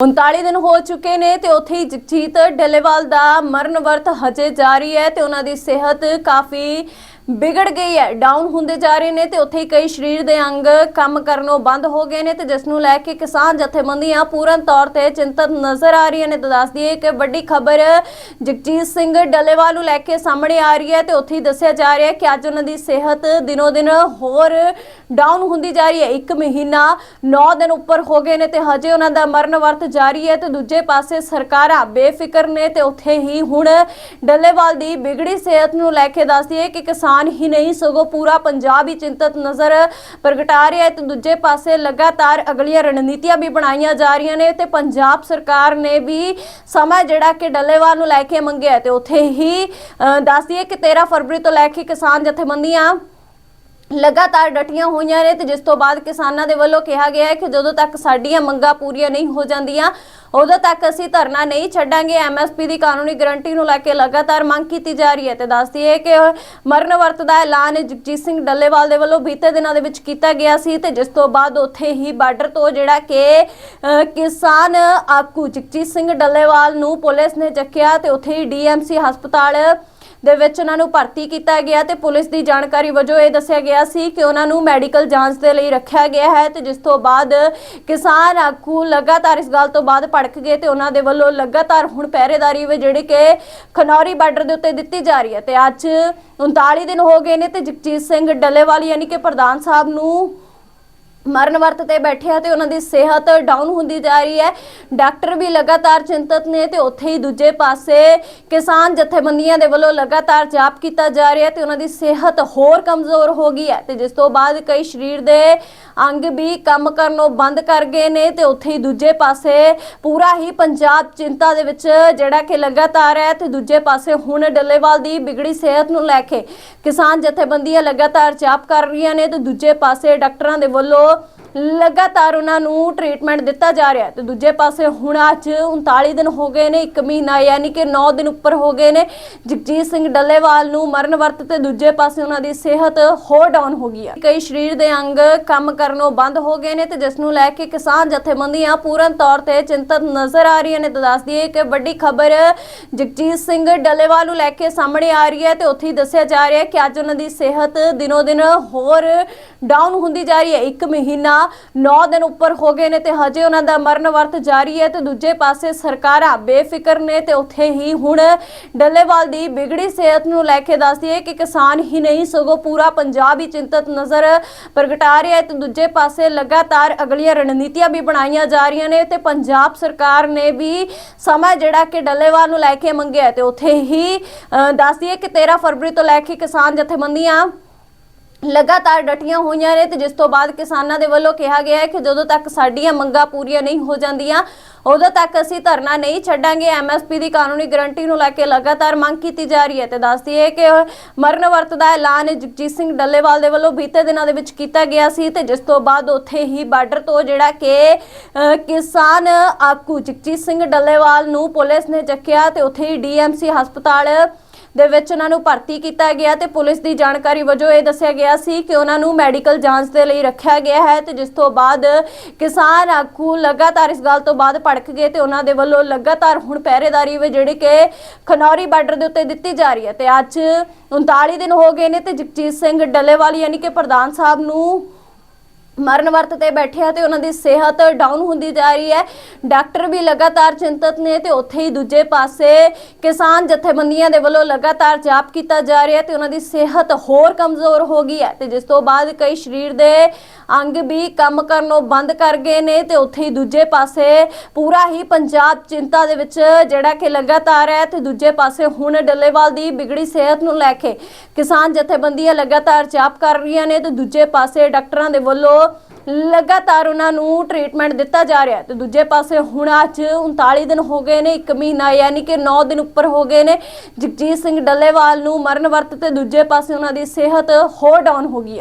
39 ਦਿਨ ਹੋ ਚੁੱਕੇ ਨੇ ਤੇ ਉੱਥੇ ਹੀ ਜਗਜੀਤ ਡੱਲੇਵਾਲ ਦਾ ਮਰਨ ਵਰਤ ਹਜੇ ਜਾਰੀ ਹੈ ਤੇ ਉਹਨਾਂ ਦੀ ਸਿਹਤ ਕਾਫੀ ਵਿਗੜ ਗਈ ਹੈ ਡਾਊਨ ਹੁੰਦੇ ਜਾ ਰਹੇ ਨੇ ਤੇ ਉੱਥੇ ਹੀ ਕਈ ਸਰੀਰ ਦੇ ਅੰਗ ਕੰਮ ਕਰਨੋਂ ਬੰਦ ਹੋ ਗਏ ਨੇ ਤੇ ਜਿਸ ਨੂੰ ਲੈ ਕੇ ਕਿਸਾਨ ਜਥੇਬੰਦੀਆਂ ਪੂਰਨ ਤੌਰ ਤੇ ਚਿੰਤਤ ਨਜ਼ਰ ਆ ਰਹੀਆਂ ਨੇ। ਤਾਂ ਦੱਸ ਦਈਏ ਕਿ ਵੱਡੀ ਖਬਰ ਜਗਜੀਤ ਸਿੰਘ ਡੱਲੇਵਾਲ ਨੂੰ ਲੈ ਕੇ ਸਾਹਮਣੇ ਆ ਰਹੀ ਹੈ ਤੇ ਉੱਥੇ ਹੀ ਦੱਸਿਆ ਜਾ ਰਿਹਾ ਹੈ ਕਿ ਅੱਜ ਉਹਨਾਂ ਦੀ ਸਿਹਤ ਦਿਨੋ ਦਿਨ ਹੋਰ ਡਾਊਨ ਹੁੰਦੀ ਜਾ ਰਹੀ ਹੈ। ਇੱਕ ਮਹੀਨਾ 9 ਦਿਨ ਉੱਪਰ ਹੋ ਗਏ ਨੇ ਤੇ ਹਜੇ ਉਹਨਾਂ ਦਾ ਮਰਨ ਵਰਤ ਜਾਰੀ ਹੈ ਤੇ ਦੂਜੇ ਪਾਸੇ ਸਰਕਾਰਾਂ ਬੇਫਿਕਰ ਨੇ ਤੇ ਉੱਥੇ ਹੀ ਹੁਣ ਡੱਲੇਵਾਲ ਦੀ ਵਿਗੜੀ ਸਿਹਤ ਨੂੰ ਲੈ ਕੇ ਦੱਸਦੀ ਹੈ ਕਿ ਕਿਸਾਨ ਹੀ ਨਹੀਂ ਸਗੋਂ ਪੂਰਾ ਪੰਜਾਬ ਹੀ ਚਿੰਤਤ ਨਜ਼ਰ ਪ੍ਰਗਟਾ ਰਿਹਾ ਹੈ। ਤੇ ਦੂਜੇ ਪਾਸੇ ਲਗਾਤਾਰ ਅਗਲੀਆਂ ਰਣਨੀਤੀਆਂ ਵੀ ਬਣਾਈਆਂ ਜਾ ਰਹੀਆਂ ਨੇ ਤੇ ਪੰਜਾਬ ਸਰਕਾਰ ਨੇ ਵੀ ਸਮਾਂ ਜਿਹੜਾ ਕਿ ਡੱਲੇਵਾਲ ਨੂੰ ਲੈ ਕੇ ਮੰਗਿਆ ਤੇ ਉੱਥੇ ਹੀ ਅ, ਦੱਸਦੀ ਕਿ 13 ਫਰਵਰੀ ਤੋਂ ਲੈ ਕੇ ਕਿਸਾਨ ਜਥੇਬੰਦੀਆਂ ਲਗਾਤਾਰ ਡਟੀਆਂ ਹੋਈਆਂ ਨੇ ਤੇ ਜਿਸ ਤੋਂ ਬਾਅਦ ਕਿਸਾਨਾਂ ਦੇ ਵੱਲੋਂ ਕਿਹਾ ਗਿਆ ਹੈ ਕਿ ਜਦੋਂ ਤੱਕ ਸਾਡੀਆਂ ਮੰਗਾਂ ਪੂਰੀਆਂ ਨਹੀਂ ਹੋ ਜਾਂਦੀਆਂ, ਉਦੋਂ ਤੱਕ ਅਸੀਂ ਧਰਨਾ ਨਹੀਂ ਛੱਡਾਂਗੇ। ਐਮਐਸਪੀ ਦੀ ਕਾਨੂੰਨੀ ਗਰੰਟੀ ਨੂੰ ਲੈ ਕੇ ਲਗਾਤਾਰ ਮੰਗ ਕੀਤੀ ਜਾ ਰਹੀ ਹੈ ਤੇ ਦੱਸਦੀ ਹੈ ਕਿ ਮਰਨ ਵਰਤ ਦਾ ਐਲਾਨ ਜਗਜੀਤ ਸਿੰਘ ਡੱਲੇਵਾਲ ਦੇ ਵੱਲੋਂ ਬੀਤੇ ਦਿਨਾਂ ਦੇ ਵਿੱਚ ਕੀਤਾ ਗਿਆ ਸੀ ਤੇ ਜਿਸ ਤੋਂ ਬਾਅਦ ਉੱਥੇ ਹੀ ਬਾਰਡਰ ਤੋਂ ਜਿਹੜਾ ਕਿ ਕਿਸਾਨ ਆਕੂ ਜਗਜੀਤ ਸਿੰਘ ਡੱਲੇਵਾਲ ਨੂੰ ਪੁਲਿਸ ਨੇ ਚੱਕਿਆ ਤੇ ਉੱਥੇ ਹੀ ਡੀਐਮਸੀ ਹਸਪਤਾਲ ਦੇ ਵਿੱਚ ਉਹਨਾਂ ਨੂੰ ਭਰਤੀ ਕੀਤਾ ਗਿਆ ਤੇ ਪੁਲਿਸ ਦੀ ਜਾਣਕਾਰੀ ਵਜੋਂ ਇਹ ਦੱਸਿਆ ਗਿਆ ਸੀ ਕਿ ਉਹਨਾਂ ਨੂੰ ਮੈਡੀਕਲ ਜਾਂਚ ਦੇ ਲਈ ਰੱਖਿਆ ਗਿਆ ਹੈ ਤੇ ਜਿਸ ਤੋਂ ਬਾਅਦ ਕਿਸਾਨ ਆਗੂ ਲਗਾਤਾਰ ਇਸ ਗੱਲ ਤੋਂ ਬਾਅਦ ਭੜਕ ਗਏ ਤੇ ਉਹਨਾਂ ਦੇ ਵੱਲੋਂ ਲਗਾਤਾਰ ਹੁਣ ਪਹਿਰੇਦਾਰੀ ਵੀ ਜਿਹੜੀ ਕਿ ਖਨੌਰੀ ਬਾਰਡਰ ਦੇ ਉੱਤੇ ਦਿੱਤੀ ਜਾ ਰਹੀ ਹੈ ਤੇ ਅੱਜ 39 ਦਿਨ ਹੋ ਗਏ ਨੇ ਤੇ ਜਗਜੀਤ ਸਿੰਘ ਡੱਲੇਵਾਲ ਯਾਨੀ ਕਿ ਪ੍ਰਧਾਨ ਸਾਹਿਬ ਨੂੰ ਮਰਨ ਵਰਤ ਤੇ ਬੈਠੇ ਆ ਤੇ ਉਹਨਾਂ ਦੀ ਸਿਹਤ ਡਾਊਨ ਹੁੰਦੀ ਜਾ ਰਹੀ ਹੈ। ਡਾਕਟਰ ਵੀ ਲਗਾਤਾਰ ਚਿੰਤਤ ਨੇ ਤੇ ਉੱਥੇ ਹੀ ਦੂਜੇ ਪਾਸੇ ਕਿਸਾਨ ਜਥੇਬੰਦੀਆਂ ਦੇ ਵੱਲੋਂ ਲਗਾਤਾਰ ਜਾਪ ਕੀਤਾ ਜਾ ਰਿਹਾ ਤੇ ਉਹਨਾਂ ਦੀ ਸਿਹਤ ਹੋਰ ਕਮਜ਼ੋਰ ਹੋ ਗਈ ਹੈ ਤੇ ਜਿਸ ਤੋਂ ਬਾਅਦ ਕਈ ਸਰੀਰ ਦੇ ਅੰਗ ਵੀ ਕੰਮ ਕਰਨੋਂ ਬੰਦ ਕਰ ਗਏ ਨੇ ਤੇ ਉੱਥੇ ਹੀ ਦੂਜੇ ਪਾਸੇ ਪੂਰਾ ਹੀ ਪੰਜਾਬ ਚਿੰਤਾ ਦੇ ਵਿੱਚ ਜਿਹੜਾ ਕਿ ਲਗਾਤਾਰ ਹੈ ਤੇ ਦੂਜੇ ਪਾਸੇ ਹੁਣ ਡੱਲੇਵਾਲ ਦੀ ਬਿਗੜੀ ਸਿਹਤ ਨੂੰ ਲੈ ਕੇ ਕਿਸਾਨ ਜਥੇਬੰਦੀਆਂ ਲਗਾਤਾਰ ਜਾਪ ਕਰ ਰਹੀਆਂ ਨੇ ਤੇ ਦੂਜੇ ਪਾਸੇ ਡਾਕਟਰਾਂ ਦੇ ਵੱਲੋਂ ਲਗਾਤਾਰ ਉਹਨਾਂ ਨੂੰ ਟ੍ਰੀਟਮੈਂਟ ਦਿੱਤਾ ਜਾ ਰਿਹਾ ਤੇ ਦੂਜੇ ਪਾਸੇ ਹੁਣ ਅੱਜ 39 ਦਿਨ ਹੋ ਗਏ ਨੇ 1 ਮਹੀਨਾ ਯਾਨੀ ਕਿ 9 ਦਿਨ ਉੱਪਰ ਹੋ ਗਏ ਨੇ। ਜਗਜੀਤ ਸਿੰਘ ਡੱਲੇਵਾਲ ਨੂੰ ਮਰਨ ਵਰਤ ਤੇ ਦੂਜੇ ਪਾਸੇ ਉਹਨਾਂ ਦੀ ਸਿਹਤ ਹੋਰ ਡਾਊਨ ਹੋ ਗਈ ਹੈ। ਕਈ ਸਰੀਰ ਦੇ ਅੰਗ ਕੰਮ ਕਰਨੋਂ ਬੰਦ ਹੋ ਗਏ ਨੇ ਤੇ ਜਿਸ ਨੂੰ ਲੈ ਕੇ ਕਿਸਾਨ ਜਥੇਬੰਦੀਆਂ ਪੂਰਨ ਤੌਰ ਤੇ ਚਿੰਤਤ ਨਜ਼ਰ ਆ ਰਹੀਆਂ ਨੇ। ਤਾਂ ਦੱਸਦੀ ਹੈ ਕਿ ਵੱਡੀ ਖਬਰ ਜਗਜੀਤ ਸਿੰਘ ਡੱਲੇਵਾਲ ਨੂੰ ਲੈ ਕੇ ਸਾਹਮਣੇ ਆ ਰਹੀ ਹੈ ਤੇ ਉੱਥੇ ਹੀ ਦੱਸਿਆ ਜਾ ਰਿਹਾ ਹੈ ਕਿ ਅੱਜ ਉਹਨਾਂ ਦੀ ਸਿਹਤ ਦਿਨੋ ਦਿਨ ਹੋਰ ਡਾਊਨ ਹੁੰਦੀ ਜਾ ਰਹੀ ਹੈ। ਇੱਕ ਮਹੀਨਾ 9 ਦਿਨ ਉੱਪਰ ਹੋ ਗਏ ਨੇ ਤੇ ਹਜੇ ਉਹਨਾਂ ਦਾ ਮਰਨ ਵਰਤ ਜਾਰੀ ਹੈ ਤੇ ਦੂਜੇ ਪਾਸੇ ਸਰਕਾਰਾਂ ਬੇਫਿਕਰ ਨੇ ਤੇ ਉੱਥੇ ਹੀ ਹੁਣ ਡੱਲੇਵਾਲ ਦੀ ਵਿਗੜੀ ਸਿਹਤ ਨੂੰ ਲੈ ਕੇ ਦੱਸਦੀ ਹੈ ਕਿ ਕਿਸਾਨ ਹੀ ਨਹੀਂ ਸਗੋਂ ਪੂਰਾ ਪੰਜਾਬ ਹੀ ਚਿੰਤਤ ਨਜ਼ਰ ਪ੍ਰਗਟਾ ਰਿਹਾ ਹੈ ਤੇ ਦੂਜੇ ਪਾਸੇ ਲਗਾਤਾਰ ਅਗਲੀਆਂ ਰਣਨੀਤੀਆਂ ਵੀ ਬਣਾਈਆਂ ਜਾ ਰਹੀਆਂ ਨੇ ਤੇ ਪੰਜਾਬ ਸਰਕਾਰ ਨੇ ਵੀ ਸਮਾਂ ਜਿਹੜਾ ਕਿ ਡੱਲੇਵਾਲ ਨੂੰ ਲੈ ਕੇ ਮੰਗਿਆ ਤੇ ਉੱਥੇ ਹੀ ਅ, ਦੱਸਦੀ ਹੈ ਕਿ 13 ਫਰਵਰੀ ਤੋਂ ਲੈ ਕੇ ਕਿਸਾਨ ਜਥੇਬੰਦੀਆਂ ਲਗਾਤਾਰ ਡਟੀਆਂ ਹੋਈਆਂ ਨੇ ਤੇ ਜਿਸ ਤੋਂ ਬਾਅਦ ਕਿਸਾਨਾਂ ਦੇ ਵੱਲੋਂ ਕਿਹਾ ਗਿਆ ਹੈ ਕਿ ਜਦੋਂ ਤੱਕ ਸਾਡੀਆਂ ਮੰਗਾਂ ਪੂਰੀਆਂ ਨਹੀਂ ਹੋ ਜਾਂਦੀਆਂ, ਉਦੋਂ ਤੱਕ ਅਸੀਂ ਧਰਨਾ ਨਹੀਂ ਛੱਡਾਂਗੇ। ਐਮਐਸਪੀ ਦੀ ਕਾਨੂੰਨੀ ਗਰੰਟੀ ਨੂੰ ਲੈ ਕੇ ਲਗਾਤਾਰ ਮੰਗ ਕੀਤੀ ਜਾ ਰਹੀ ਹੈ ਤੇ ਦੱਸਦੀ ਹੈ ਕਿ ਮਰਨ ਵਰਤ ਦਾ ਐਲਾਨ ਜਗਜੀਤ ਸਿੰਘ ਡੱਲੇਵਾਲ ਦੇ ਵੱਲੋਂ ਬੀਤੇ ਦਿਨਾਂ ਦੇ ਵਿੱਚ ਕੀਤਾ ਗਿਆ ਸੀ ਤੇ ਜਿਸ ਤੋਂ ਬਾਅਦ ਉੱਥੇ ਹੀ ਬਾਰਡਰ ਤੋਂ ਜਿਹੜਾ ਕਿ ਕਿਸਾਨ ਆਕੂ ਜਗਜੀਤ ਸਿੰਘ ਡੱਲੇਵਾਲ ਨੂੰ ਪੁਲਿਸ ਨੇ ਚੱਕਿਆ ਤੇ ਉੱਥੇ ਹੀ ਡੀਐਮਸੀ ਹਸਪਤਾਲ ਦੇ ਵਿੱਚ ਉਹਨਾਂ ਨੂੰ ਭਰਤੀ ਕੀਤਾ ਗਿਆ ਤੇ ਪੁਲਿਸ ਦੀ ਜਾਣਕਾਰੀ ਵਜੋਂ ਇਹ ਦੱਸਿਆ ਗਿਆ ਸੀ ਕਿ ਉਹਨਾਂ ਨੂੰ ਮੈਡੀਕਲ ਜਾਂਚ ਦੇ ਲਈ ਰੱਖਿਆ ਗਿਆ ਹੈ ਤੇ ਜਿਸ ਤੋਂ ਬਾਅਦ ਕਿਸਾਨ ਆਗੂ ਲਗਾਤਾਰ ਇਸ ਗੱਲ ਤੋਂ ਬਾਅਦ ਭੜਕ ਗਏ ਤੇ ਉਹਨਾਂ ਦੇ ਵੱਲੋਂ ਲਗਾਤਾਰ ਹੁਣ ਪਹਿਰੇਦਾਰੀ ਵੀ ਜਿਹੜੀ ਕਿ ਖਨੌਰੀ ਬਾਰਡਰ ਦੇ ਉੱਤੇ ਦਿੱਤੀ ਜਾ ਰਹੀ ਹੈ ਤੇ ਅੱਜ 39 ਦਿਨ ਹੋ ਗਏ ਨੇ ਤੇ ਜਗਜੀਤ ਸਿੰਘ ਡੱਲੇਵਾਲ ਯਾਨੀ ਕਿ ਪ੍ਰਧਾਨ ਸਾਹਿਬ ਨੂੰ ਮਰਨ ਵਰਤ ਤੇ ਬੈਠੇ ਆ ਤੇ ਉਹਨਾਂ ਦੀ ਸਿਹਤ ਡਾਊਨ ਹੁੰਦੀ ਜਾ ਰਹੀ ਹੈ। ਡਾਕਟਰ ਵੀ ਲਗਾਤਾਰ ਚਿੰਤਤ ਨੇ ਤੇ ਉੱਥੇ ਹੀ ਦੂਜੇ ਪਾਸੇ ਕਿਸਾਨ ਜਥੇਬੰਦੀਆਂ ਦੇ ਵੱਲੋਂ ਲਗਾਤਾਰ ਜਾਪ ਕੀਤਾ ਜਾ ਰਿਹਾ ਤੇ ਉਹਨਾਂ ਦੀ ਸਿਹਤ ਹੋਰ ਕਮਜ਼ੋਰ ਹੋ ਗਈ ਹੈ ਤੇ ਜਿਸ ਤੋਂ ਬਾਅਦ ਕਈ ਸਰੀਰ ਦੇ ਅੰਗ ਵੀ ਕੰਮ ਕਰਨੋਂ ਬੰਦ ਕਰ ਗਏ ਨੇ ਤੇ ਉੱਥੇ ਹੀ ਦੂਜੇ ਪਾਸੇ ਪੂਰਾ ਹੀ ਪੰਜਾਬ ਚਿੰਤਾ ਦੇ ਵਿੱਚ ਜਿਹੜਾ ਕਿ ਲਗਾਤਾਰ ਹੈ ਤੇ ਦੂਜੇ ਪਾਸੇ ਹੁਣ ਡੱਲੇਵਾਲ ਦੀ ਬਿਗੜੀ ਸਿਹਤ ਨੂੰ ਲੈ ਕੇ ਕਿਸਾਨ ਜਥੇਬੰਦੀਆਂ ਲਗਾਤਾਰ ਜਾਪ ਕਰ ਰਹੀਆਂ ਨੇ ਤੇ ਦੂਜੇ ਪਾਸੇ ਡਾਕਟਰਾਂ ਦੇ ਵੱਲੋਂ ਲਗਾਤਾਰ ਉਹਨਾਂ ਨੂੰ ਟ੍ਰੀਟਮੈਂਟ ਦਿੱਤਾ ਜਾ ਰਿਹਾ ਤੇ ਦੂਜੇ ਪਾਸੇ ਹੁਣ ਅੱਜ 39 ਦਿਨ ਹੋ ਗਏ ਨੇ 1 ਮਹੀਨਾ ਯਾਨੀ ਕਿ 9 ਦਿਨ ਉੱਪਰ ਹੋ ਗਏ ਨੇ। ਜਗਜੀਤ ਸਿੰਘ ਡੱਲੇਵਾਲ ਨੂੰ ਮਰਨ ਵਰਤ ਤੇ ਦੂਜੇ ਪਾਸੇ ਉਹਨਾਂ ਦੀ ਸਿਹਤ ਹੋਰ ਡਾਊਨ ਹੋ ਗਈ ਹੈ।